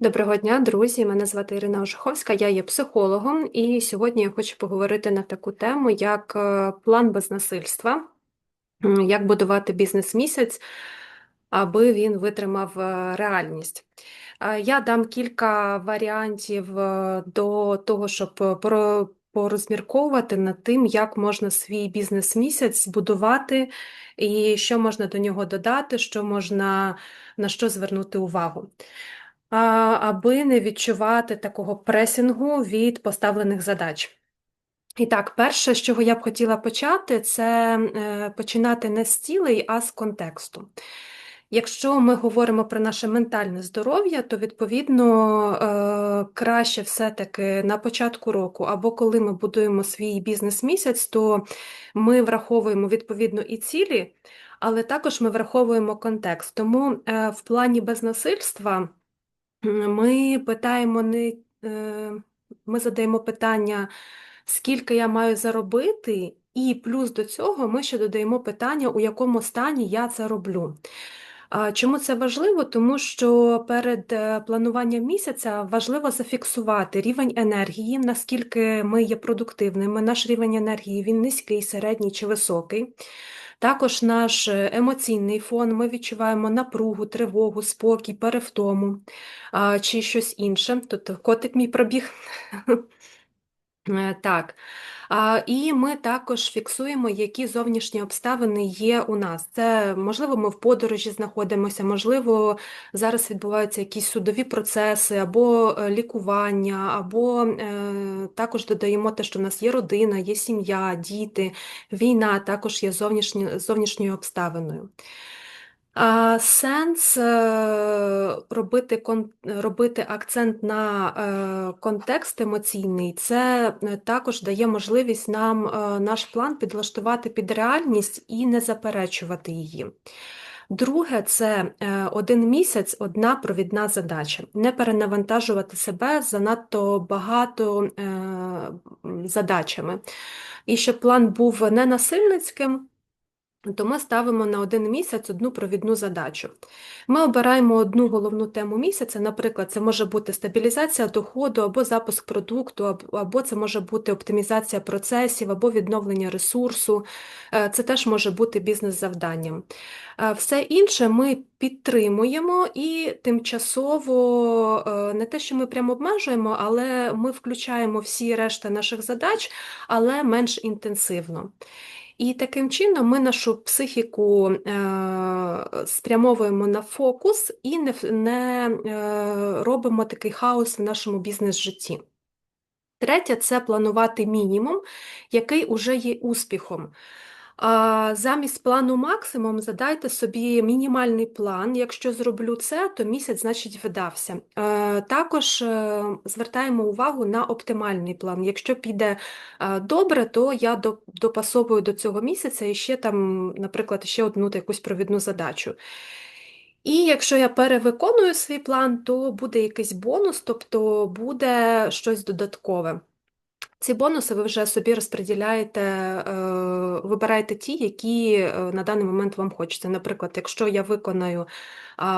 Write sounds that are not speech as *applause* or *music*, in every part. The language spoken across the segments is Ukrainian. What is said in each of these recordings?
Доброго дня, друзі. Мене звати Ірина Ожуховська, я є психологом, і сьогодні я хочу поговорити на таку тему, як е, план без насильства, як будувати бізнес-місяць, аби він витримав е, реальність. Е, я дам кілька варіантів до того, щоб порозмірковувати над тим, як можна свій бізнес-місяць збудувати, і що можна до нього додати, що можна на що звернути увагу аби не відчувати такого пресінгу від поставлених задач. І так, перше, з чого я б хотіла почати, це е, починати не з цілей, а з контексту. Якщо ми говоримо про наше ментальне здоров'я, то відповідно е, краще все-таки на початку року, або коли ми будуємо свій бізнес-місяць, то ми враховуємо відповідно і цілі, але також ми враховуємо контекст. Тому е, в плані безнасильства ми питаємо не е, ми задаємо питання, скільки я маю заробити, і плюс до цього ми ще додаємо питання, у якому стані я це роблю. Чому це важливо? Тому що перед е, плануванням місяця важливо зафіксувати рівень енергії, наскільки ми є продуктивними, наш рівень енергії він низький, середній чи високий. Також наш е, емоційний фон, ми відчуваємо напругу, тривогу, спокій, перевтому чи щось інше. Тут котик мій пробіг. *laughs* Е, так. І ми також фіксуємо, які зовнішні обставини є у нас. Це, можливо, ми в подорожі знаходимося, можливо, зараз відбуваються якісь судові процеси, або е, лікування, або е, також додаємо те, що в нас є родина, є сім'я, діти, війна також є зовнішньою обставиною. Сенс е, робити робити акцент на е, контекст емоційний, це е, також дає можливість нам наш план підлаштувати під реальність і не заперечувати її. Друге, це один місяць, одна провідна задача. Не перенавантажувати себе занадто багато задачами. І щоб план був не насильницьким то ми ставимо на один місяць одну провідну задачу. Ми обираємо одну головну тему місяця, наприклад, це може бути стабілізація доходу, або запуск продукту, або це може бути оптимізація процесів, або відновлення ресурсу, е, це теж може бути бізнес-завданням. Е, все інше ми підтримуємо і тимчасово е, не те, що ми прямо обмежуємо, але ми включаємо всі решта наших задач, але менш інтенсивно. І таким чином ми нашу психіку е, спрямовуємо на фокус і не не е, робимо такий хаос в нашому бізнес-житті. Третє це планувати мінімум, який уже є успіхом. Замість плану максимум задайте собі мінімальний план. Якщо зроблю це, то місяць, значить, вдався. Е, також е, звертаємо увагу на оптимальний план. Якщо піде е, добре, то я допасовую до цього місяця і ще там, наприклад, ще одну якусь провідну задачу. І якщо я перевиконую свій план, то буде якийсь бонус, тобто буде щось додаткове. Ці бонуси ви вже собі розподіляєте, е, вибираєте ті, які е, на даний момент вам хочеться. Наприклад, якщо я виконаю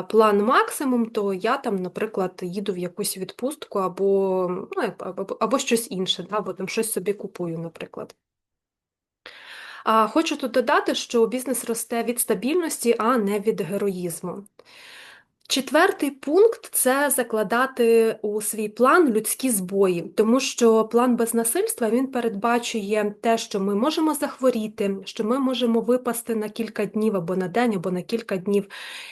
план максимум, то я там, наприклад, їду в якусь відпустку або ну, або, або щось інше, або там щось собі купую, наприклад. Хочу тут додати, що бізнес росте від стабільності, а не від героїзму. Четвертий пункт це закладати у свій план людські збої, тому що план без насильства він передбачує те, що ми можемо захворіти, що ми можемо випасти на кілька днів або на день, або на кілька днів,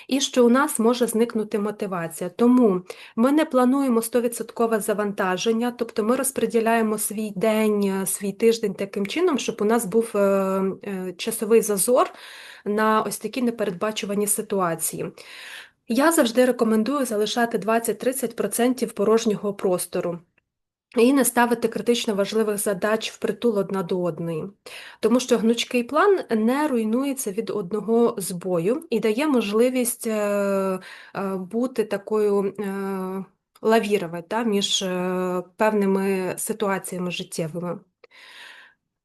і що у нас може зникнути мотивація. Тому ми не плануємо 100% завантаження, тобто ми розподіляємо свій день, свій тиждень таким чином, щоб у нас був е, е, часовий зазор на ось такі непередбачувані ситуації. Я завжди рекомендую залишати 20-30% порожнього простору. І не ставити критично важливих задач впритул одна до одної, тому що гнучкий план не руйнується від одного збою і дає можливість е, е, бути такою е, лавіровою та, між певними ситуаціями життєвими.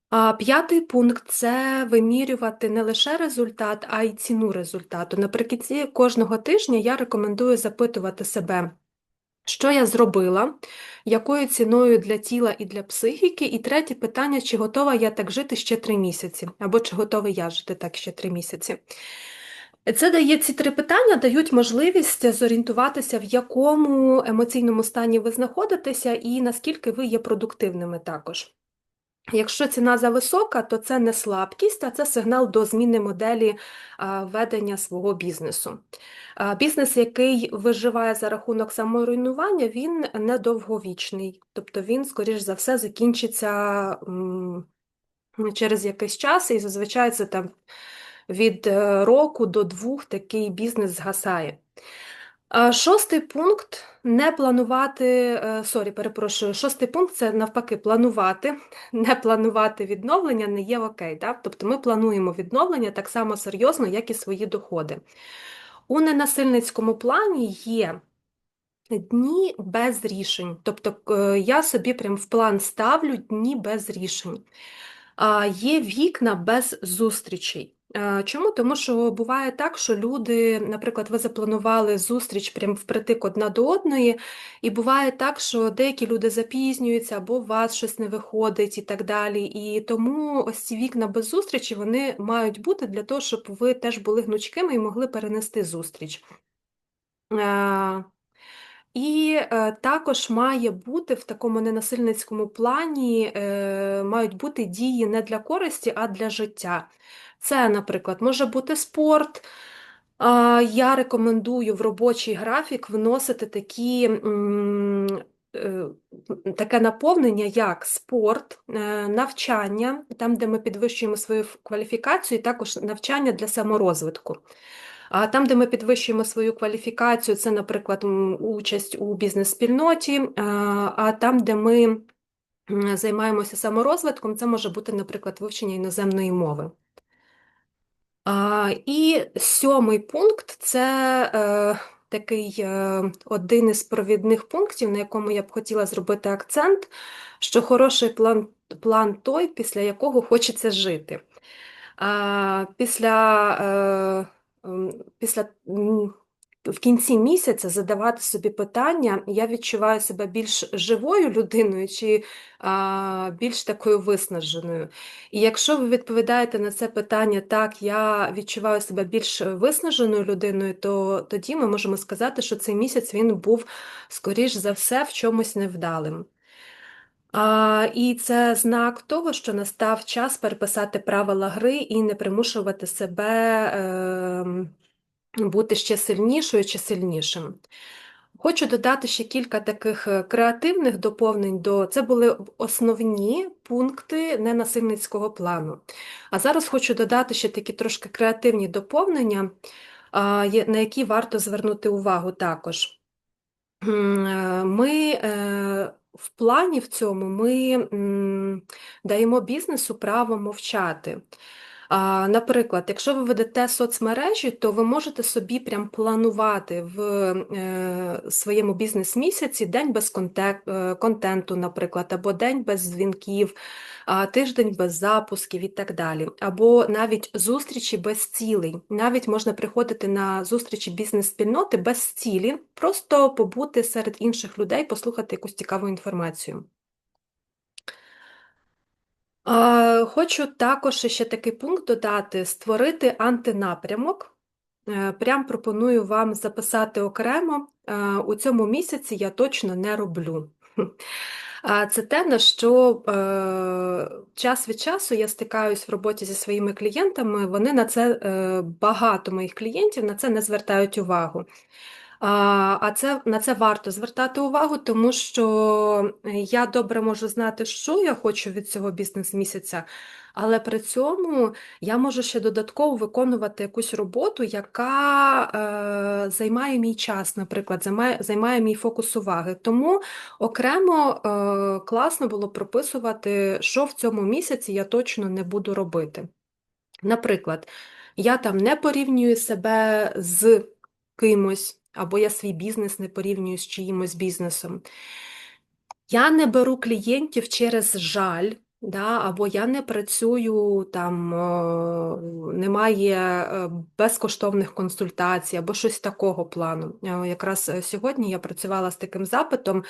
А П'ятий пункт це вимірювати не лише результат, а й ціну результату. Наприкінці кожного тижня я рекомендую запитувати себе, Що я зробила, якою ціною для тіла і для психіки? І третє питання, чи готова я так жити ще три місяці, або чи готовий я жити так ще три місяці. Це дає ці три питання, дають можливість зорієнтуватися, в якому емоційному стані ви знаходитеся, і наскільки ви є продуктивними також. Якщо ціна зависока, то це не слабкість, а це сигнал до зміни моделі ведення свого бізнесу. Бізнес, який виживає за рахунок саморуйнування, він недовговічний, тобто він, скоріш за все, закінчиться через якийсь час, і зазвичай це там від е, року до двох такий бізнес згасає. Шостий пункт не планувати, е, сорі, перепрошую, шостий пункт це навпаки планувати. *laughs* Не планувати відновлення не є окей. Так? Тобто ми плануємо відновлення так само серйозно, як і свої доходи. У ненасильницькому плані є дні без рішень. Тобто е, я собі прям в план ставлю дні без рішень. Є вікна без зустрічей. Чому? Тому що буває так, що люди, наприклад, ви запланували зустріч прямо впритик одна до одної, і буває так, що деякі люди запізнюються, або у вас щось не виходить і так далі. І тому ось ці вікна без зустрічі вони мають бути для того, щоб ви теж були гнучкими і могли перенести зустріч. І е, також має бути в такому ненасильницькому плані, е, мають бути дії не для користі, а для життя. Це, наприклад, може бути спорт. Я рекомендую в робочий графік вносити такі, е, таке наповнення, як спорт, е, навчання, там, де ми підвищуємо свою кваліфікацію, і також навчання для саморозвитку. А там, де ми підвищуємо свою кваліфікацію, це, наприклад, участь у бізнес-спільноті, а там, де ми займаємося саморозвитком, це може бути, наприклад, вивчення іноземної мови. І сьомий пункт це е, такий е, один із провідних пунктів, на якому я б хотіла зробити акцент, що хороший план план той, після якого хочеться жити. Після е, після в кінці місяця задавати собі питання, я відчуваю себе більш живою людиною чи а, більш такою виснаженою. І якщо ви відповідаєте на це питання, так, я відчуваю себе більш виснаженою людиною, то тоді ми можемо сказати, що цей місяць він був, скоріш за все, в чомусь невдалим. А, І це знак того, що настав час переписати правила гри і не примушувати себе. Е, бути ще сильнішою чи сильнішим. Хочу додати ще кілька таких е, креативних доповнень до це були основні пункти ненасильницького плану. А зараз хочу додати ще такі трошки креативні доповнення, на які варто звернути увагу також. Е, ми е, в плані в цьому ми даємо бізнесу право мовчати. Наприклад, якщо ви ведете соцмережі, то ви можете собі прям планувати в е, своєму бізнес-місяці день без е, контенту, наприклад, або день без дзвінків, тиждень без запусків і так далі. Або навіть зустрічі без цілей. Навіть можна приходити на зустрічі бізнес-спільноти без цілі, просто побути серед інших людей, послухати якусь цікаву інформацію. Хочу також ще такий пункт додати: створити антинапрямок. Е, прям пропоную вам записати окремо. Е, у цьому місяці я точно не роблю. *laughs* Це те, на що е, час від часу я стикаюсь в роботі зі своїми клієнтами, вони на це багато моїх клієнтів на це не звертають увагу. А це на це варто звертати увагу, тому що я добре можу знати, що я хочу від цього бізнес-місяця, але при цьому я можу ще додатково виконувати якусь роботу, яка е, займає мій час, наприклад, займає, займає мій фокус уваги. Тому окремо е, класно було прописувати, що в цьому місяці я точно не буду робити. Наприклад, я там не порівнюю себе з кимось або я свій бізнес не порівнюю з чиїмось бізнесом. Я не беру клієнтів через жаль, Да, або я не працюю, там е, немає е, безкоштовних консультацій, або щось такого плану. Е, Якраз сьогодні я працювала з таким запитом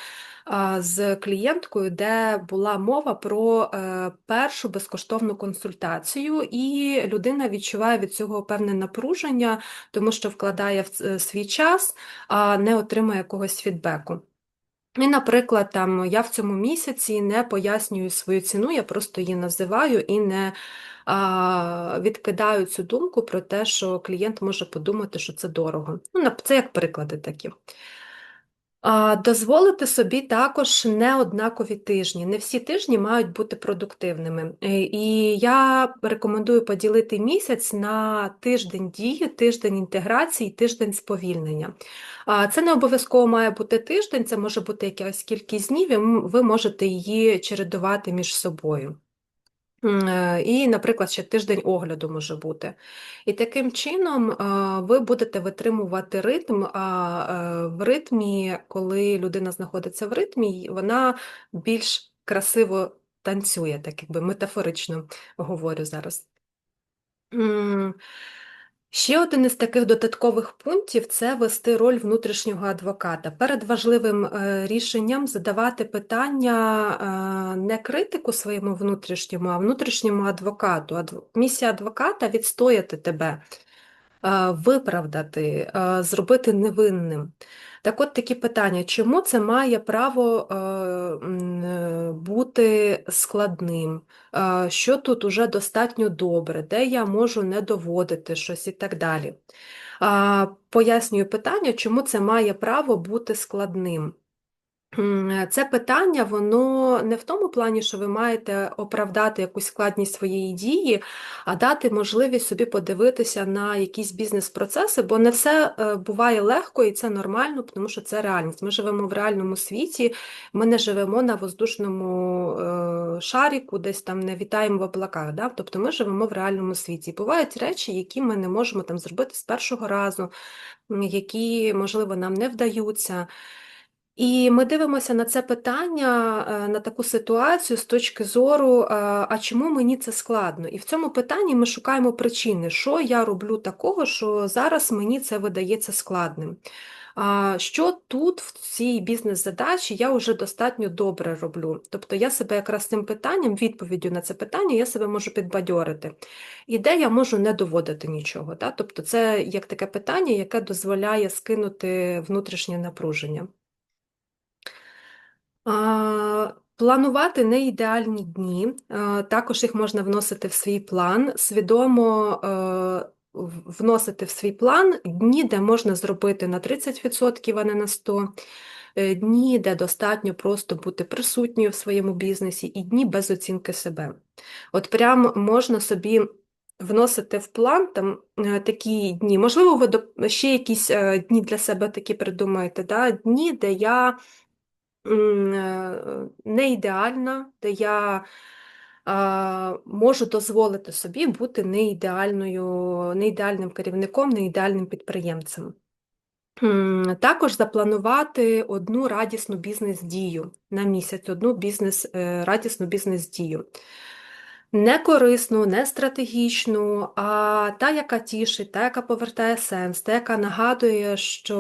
з клієнткою, де була мова про першу безкоштовну консультацію, і людина відчуває від цього певне напруження, тому що вкладає в свій час, а не отримує якогось фідбеку. І, наприклад, там я в цьому місяці не пояснюю свою ціну, я просто її називаю і не а, відкидаю цю думку про те, що клієнт може подумати, що це дорого. Ну, це як приклади такі. Дозволити собі також неоднакові тижні. Не всі тижні мають бути продуктивними. Е, І я рекомендую поділити місяць на тиждень дії, тиждень інтеграції, тиждень сповільнення. Це не обов'язково має бути тиждень, це може бути якась кількість днів, і ви можете її чередувати між собою. Е, І, наприклад, ще тиждень огляду може бути. І таким чином е, ви будете витримувати ритм, а е, в ритмі, коли людина знаходиться в ритмі, вона більш красиво танцює, так якби метафорично говорю зараз. Ще один із таких додаткових пунктів це вести роль внутрішнього адвоката. Перед важливим е, рішенням задавати питання е, не критику своєму внутрішньому, а внутрішньому адвокату. Адв- Місія адвоката відстояти тебе е, виправдати, зробити невинним. Так от такі питання, чому це має право е, е, бути складним? Е, Що тут уже достатньо добре, де я можу не доводити щось і так далі. Пояснюю питання, чому це має право бути складним. М, Це питання, воно не в тому плані, що ви маєте оправдати якусь складність своєї дії, а дати можливість собі подивитися на якісь бізнес-процеси, бо не все е, буває легко і це нормально, тому що це реальність. Ми живемо в реальному світі, ми не живемо на воздушному е, шаріку, десь там не вітаємо в облаках. Да? Тобто ми живемо в реальному світі. Бувають речі, які ми не можемо там зробити з першого разу, які, можливо, нам не вдаються. І ми дивимося на це питання, е, на таку ситуацію з точки зору, е, а чому мені це складно? І в цьому питанні ми шукаємо причини, що я роблю такого, що зараз мені це видається складним. Що тут, в цій бізнес-задачі, я вже достатньо добре роблю. Тобто я себе якраз цим питанням, відповіддю на це питання, я себе можу підбадьорити. І де я можу не доводити нічого. Да? Тобто це як таке питання, яке дозволяє скинути внутрішнє напруження. Планувати не ідеальні дні, також їх можна вносити в свій план, свідомо е, вносити в свій план дні, де можна зробити на 30%, а не на 100%, е, дні, де достатньо просто бути присутньою в своєму бізнесі, і дні без оцінки себе. От прям можна собі вносити в план там е, такі дні. Можливо, ви ще якісь дні для себе такі придумаєте, да? Дні, де я не ідеальна, де я можу дозволити собі бути не ідеальною, не ідеальним керівником, не ідеальним підприємцем. Також запланувати одну радісну бізнес-дію на місяць, одну бізнес, е, радісну бізнес-дію. Не корисну, не стратегічну, а та, яка тішить, та, яка повертає сенс, та, яка нагадує, що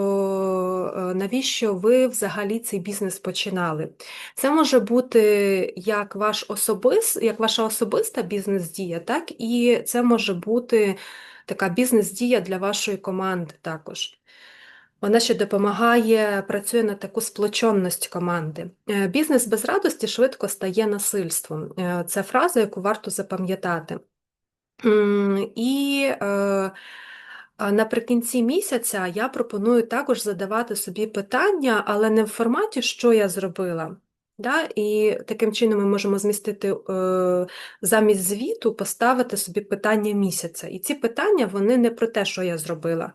е, навіщо ви взагалі цей бізнес починали. Це може бути як ваш особис, як ваша особиста бізнес-дія, так і це може бути така бізнес-дія для вашої команди також. Вона ще допомагає, працює на таку сплоченність команди. Е, Бізнес без радості швидко стає насильством. Е, Це фраза, яку варто запам'ятати. І е, наприкінці місяця я пропоную також задавати собі питання, але не в форматі, що я зробила. Да? І таким чином ми можемо змістити е, замість звіту, поставити собі питання місяця. І ці питання вони не про те, що я зробила,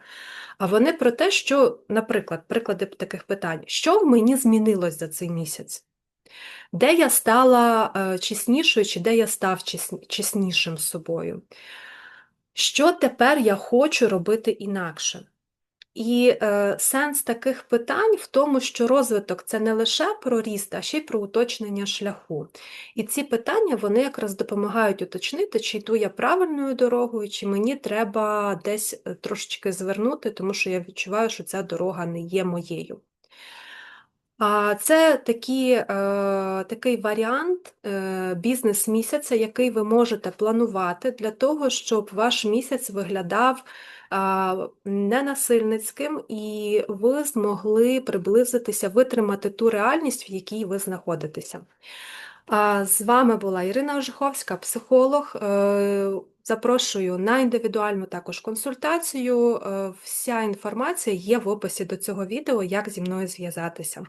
а вони про те, що, наприклад, приклади таких питань, що в мені змінилось за цей місяць? Де я стала е, чеснішою, чи де я став чеснішим з собою? Що тепер я хочу робити інакше? І е, сенс таких питань в тому, що розвиток це не лише про ріст, а ще й про уточнення шляху. І ці питання вони якраз допомагають уточнити, чи йду я правильною дорогою, чи мені треба десь е, трошечки звернути, тому що я відчуваю, що ця дорога не є моєю. Це такі, е, такий варіант е, бізнес-місяця, який ви можете планувати для того, щоб ваш місяць виглядав ненасильницьким, і ви змогли приблизитися, витримати ту реальність, в якій ви знаходитеся. З вами була Ірина Ожиховська, психолог. Е, Запрошую на індивідуальну також консультацію. Вся інформація є в описі до цього відео, як зі мною зв'язатися.